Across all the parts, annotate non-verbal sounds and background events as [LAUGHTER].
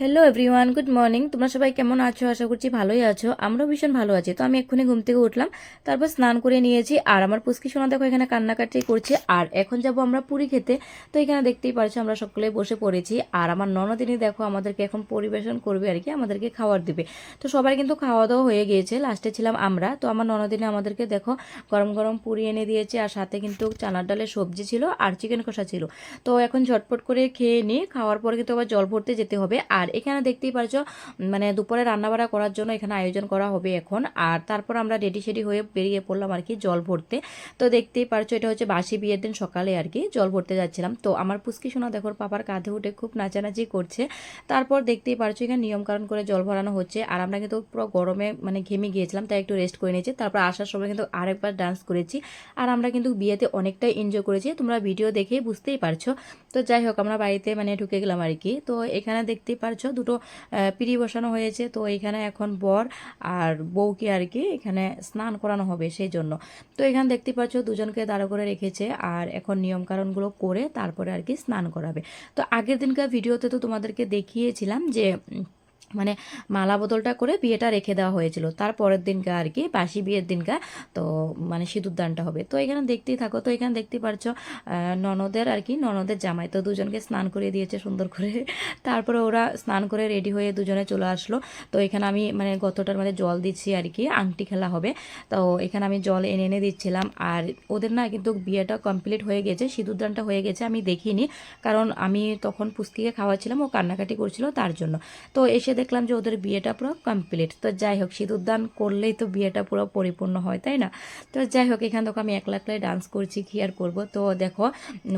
Hello everyone good morning তোমরা সবাই কেমন আছো? আশা করছি ভালোই আছো। আমরাও ভীষণ ভালো আছি। তো আমি এক্ষুনি ঘুম থেকে উঠলাম, তারপর স্নান করে নিয়েছি। আর আমার পুষ্কি সোনা দেখো এখানে কান্নাকাটি করছে। আর এখন যাব আমরা পুরি খেতে। তো এখানে দেখতেই পারছ আমরা সকলে বসে পড়েছি। আর আমার ননদিনী দেখো আমাদেরকে এখন পরিবেশন করবে আর কি, আমাদেরকে খাওয়ার দিবে। তো সবার কিন্তু খাওয়া দাওয়া হয়ে গিয়েছে। লাস্টে ছিলাম আমরা। তো আমার ননদিনী আমাদেরকে দেখো গরম গরম পুরি এনে দিয়েছে। আর সাথে কিন্তু চানার ডালের সবজি ছিল আর চিকেন কষা ছিল। তো এখন ঝটপট করে খেয়ে নিই খাওয়ার পরে কিন্তু আবার জল ভরতে যেতে হবে। আর এখানে দেখতেই পারছ মানে দুপুরে রান্নাবাড়া করার জন্য এখানে আয়োজন করা হবে এখন। আর তারপর আমরা রেডি সেডি হয়ে বেরিয়ে পড়লাম আর কি জল ভরতে। তো দেখতেই পারছ, এটা হচ্ছে বাসি বিয়ের দিন সকালে আর কি জল ভরতে যাচ্ছিলাম। তো আমার পুষ্কি সোনা দেখো, পাপার কাঁধে উঠে খুব নাচানাচি করছে। তারপর দেখতেই পারছ, এখানে নিয়মকানুন করে জল ভরানো হচ্ছে। আর আমরা কিন্তু পুরো গরমে মানে ঘেমে গিয়েছিলাম, তাই একটু রেস্ট করে নিয়েছি। তারপর আসার সময় কিন্তু আরেকবার ডান্স করেছি। আর আমরা কিন্তু বিয়েতে অনেকটাই এনজয় করেছি। তোমরা ভিডিও দেখেই বুঝতেই পারছ। তো যাই হোক, আমরা বাড়িতে মানে ঢুকে গেলাম আর কি। তো এখানে দেখতেই পারছ দুটো পিড়ি বসানো হয়েছে। তো এখানে এখন বর আর বউকে আর কি এখানে স্নান করানো হবে সেই জন্য। তো এখানে দেখতে পাচ্ছ দুজনকে দাঁড়ো করে রেখেছে আর এখন নিয়মকানুনগুলো করে তারপরে আর কি স্নান করাবে। তো আগের দিনকার ভিডিওতে তো তোমাদেরকে দেখিয়েছিলাম যে মানে মালা বদলটা করে বিয়েটা রেখে দেওয়া হয়েছিল। তার পরের দিনকে আর কি, বাসি বিয়ের দিনকা তো মানে সিঁদুর দানটা হবে। তো এখানে দেখতেই থাকো, তো এখানে দেখতে পারছ ননদের আর কি, ননদের জামাই তো দুজনকে স্নান করে দিয়েছে সুন্দর করে। [LAUGHS] তারপরে ওরা স্নান করে রেডি হয়ে দুজনে চলে আসলো। তো এখানে আমি মানে গতটার মধ্যে জল দিচ্ছি আর কি, আংটি খেলা হবে। তো এখানে আমি জল এনে এনে দিচ্ছিলাম। আর ওদের না কিন্তু বিয়েটা কমপ্লিট হয়ে গেছে সিঁদুরদানটা হয়ে গেছে আমি দেখিনি। কারণ আমি তখন পুস্তিকে খাওয়াচ্ছিলাম, ও কান্নাকাটি করছিল তার জন্য। তো এসে দেখলাম যে ওদের বিয়েটা পুরো কমপ্লিট তো যাই হোক সিঁদুরদান করলেই তো বিয়েটা পুরো পরিপূর্ণ হয়, তাই না? তো যাই হোক, এখান থেকে আমি একলা একলাই ডান্স করছি, কি আর করব? তো দেখো,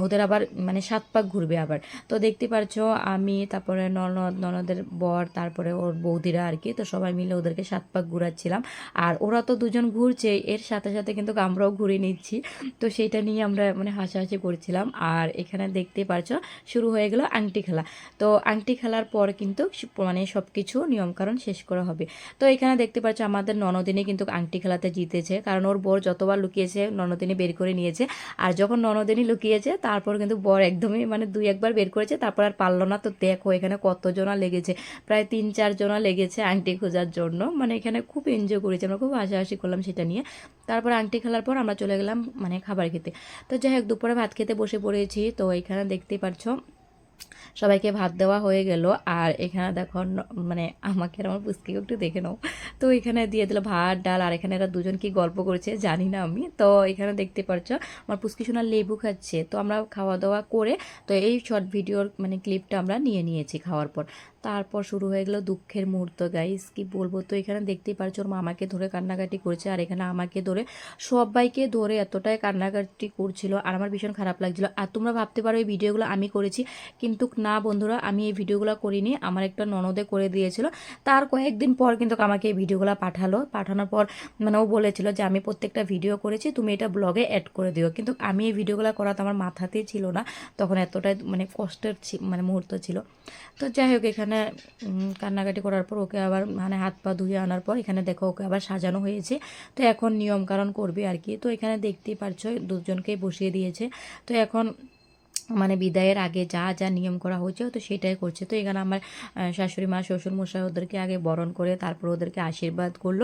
ওদের আবার মানে সাত পাক ঘুরবে আবার। তো দেখতে পারছ আমি, তারপরে ননদ, ননদের বর, তারপরে ওর বৌদিরা আর কি, তো সবাই মিলে ওদেরকে সাত পাক ঘুরাচ্ছিলাম। আর ওরা তো দুজন ঘুরছে, এর সাথে সাথে কিন্তু আমরাও ঘুরে নিচ্ছি। তো সেটা নিয়ে আমরা মানে হাসাহাসি করছিলাম। আর এখানে দেখতে পারছ শুরু হয়ে গেল আংটি খেলা। তো আংটি খেলার পর কিন্তু মানে সব কিছু নিয়মকানুন শেষ করা হবে। তো এখানে দেখতে পাচ্ছ আমাদের ননদিনী কিন্তু আংটি খেলাতে জিতেছে, কারণ ওর বর যতবার লুকিয়েছে ননদিনী বের করে নিয়েছে। আর যখন ননদিনী লুকিয়েছে, তারপর কিন্তু বর একদমই মানে দুই একবার বের করেছে, তারপর আর পারল না। তো দেখো এখানে কতজনা লেগেছে, প্রায় তিন চারজনা লেগেছে আংটি খোঁজার জন্য। মানে এখানে খুব এনজয় করেছি, আমরা খুব হাসাহাসি করলাম সেটা নিয়ে। তারপর আংটি খেলার পর আমরা চলে গেলাম মানে খাবার খেতে। তো যাই হোক, দুপুরে ভাত খেতে বসে পড়েছি। তো এখানে দেখতে পারছ সবাইকে ভাত দেওয়া হয়ে গেল। আর এখানে দেখো মানে আমাকে আমার পুস্কিকে একটু দেখে নাও। তো এখানে দিয়ে দিল ভাত, ডাল, আর এখানে এরা দুজন কি গল্প করেছে জানি না আমি। তো এখানে দেখতে পারছ, আমার পুস্কি সোনার লেবু খাচ্ছে। তো আমরা খাওয়া দাওয়া করে, তো এই শর্ট ভিডিওর মানে ক্লিপটা আমরা নিয়ে নিয়েছি খাওয়ার পর। তারপর শুরু হয়ে গেলো দুঃখের মুহূর্ত গাইস কি বলব? তো এখানে দেখতেই পারছ, ওর মামাকে ধরে কান্নাকাটি করছে, আর এখানে আমাকে ধরে সবাইকে ধরে এতটাই কান্নাকাটি করছিল, আর আমার ভীষণ খারাপ লাগছিল। আর তোমরা ভাবতে পারো, এই ভিডিওগুলো আমি করেছি, কিন্তু না বন্ধুরা, আমি এই ভিডিওগুলো করিনি, আমার একটা ননদে করে দিয়েছিল। তার কয়েকদিন পর কিন্তু আমাকে এই ভিডিওগুলো পাঠালো। পাঠানোর পর মানে ও বলেছিল যে, আমি প্রত্যেকটা ভিডিও করেছি, তুমি এটা ব্লগে অ্যাড করে দিও। কিন্তু আমি এই ভিডিওগুলো করা তো আমার মাথাতেই ছিল না, তখন এতটাই মানে কষ্টের মানে মুহূর্ত ছিল। তো যাই হোক, এখানে উম, কান্নাকাটি করার পর ওকে আবার মানে হাত পা ধুয়ে আনার পর এখানে দেখো ওকে আবার সাজানো হয়েছে। তো এখন নিয়মকানুন করবে আর কি। তো এখানে দেখতেই পারছ দুজনকেই বসিয়ে দিয়েছে। তো এখন মানে বিদায়ের আগে যা যা নিয়ম করা হয়েছে, তো সেটাই করছে। তো এখানে আমার শাশুড়ি মা শ্বশুর মশাই ওদেরকে আগে বরণ করে তারপর ওদেরকে আশীর্বাদ করল।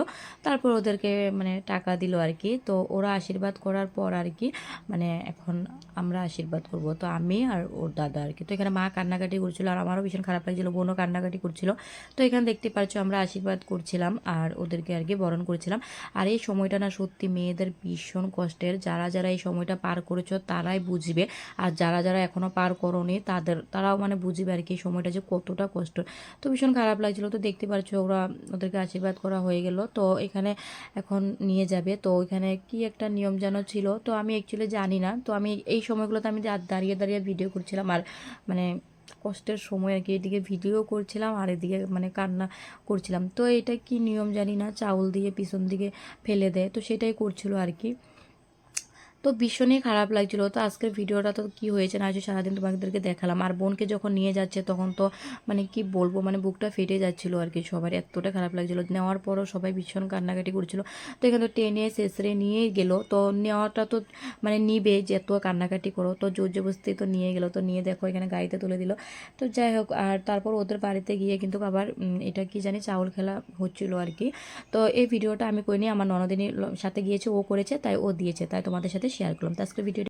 তারপর ওদেরকে মানে টাকা দিল আর কি। তো ওরা আশীর্বাদ করার পর আর কি মানে এখন আমরা আশীর্বাদ করব। তো আমি আর ওর দাদা আর কি। তো এখানে মা কান্নাকাটি করছিল আর আমারও ভীষণ খারাপ লাগছিল, বোনও কান্নাকাটি করছিল। তো এখানে দেখতে পাচ্ছ আমরা আশীর্বাদ করছিলাম আর ওদেরকে আর কি বরণ করছিলাম। আর এই সময়টা না সত্যি মেয়েদের ভীষণ কষ্টের। যারা যারা এই সময়টা পার করেছ তারাই বুঝবে। আর যারা যারা এখনও পার করোনি, তাদের, তারাও মানে বুঝবে আর কি সময়টা যে কতটা কষ্ট। তো ভীষণ খারাপ লাগছিল। তো দেখতে পাচ্ছ ওরা ওদেরকে আশীর্বাদ করা হয়ে গেল। তো এখানে এখন নিয়ে যাবে। তো ওইখানে কি একটা নিয়ম যেন ছিল, তো আমি অ্যাকচুয়ালি জানি না। তো আমি এই সময়গুলোতে আমি দাঁড়িয়ে দাঁড়িয়ে ভিডিও করছিলাম আর মানে কষ্টের সময় আর কি এদিকে ভিডিও করছিলাম আর এদিকে মানে কান্না করছিলাম। তো এটা কি নিয়ম জানি না, চাউল দিয়ে পিছন দিকে ফেলে দেয়। তো সেটাই করছিল আর কি। তো ভীষণই খারাপ লাগছিল। তো আজকের ভিডিওটা তো কি হয়েছে না হয়েছে সারাদিন তোমাদেরকে দেখালাম। আর বোনকে যখন নিয়ে যাচ্ছে তখন তো মানে কি বলব মানে বুকটা ফেটে যাচ্ছিল আর কি সবার। এতটা খারাপ লাগছিল। নেওয়ার পরও সবাই ভীষণ কান্নাকাটি করছিল। তো এখানে তো টেনে শেষরে নিয়ে গেল। তো নেওয়াটা তো মানে নিবে যে এত কান্নাকাটি করো। তো জোর জবস্তি তো নিয়ে গেলো। তো নিয়ে দেখো এখানে গাড়িতে তুলে দিল। তো যাই হোক, আর তারপর ওদের বাড়িতে গিয়ে কিন্তু আবার এটা কি জানি চাউল খেলা হচ্ছিল আর কি। তো এই ভিডিওটা আমি করিনি। আমার ননদিনীর সাথে গিয়েছে, ও করেছে, তাই ও দিয়েছে। তাই তোমাদের সাথে শেয়ার করলাম। তো আজকের ভিডিও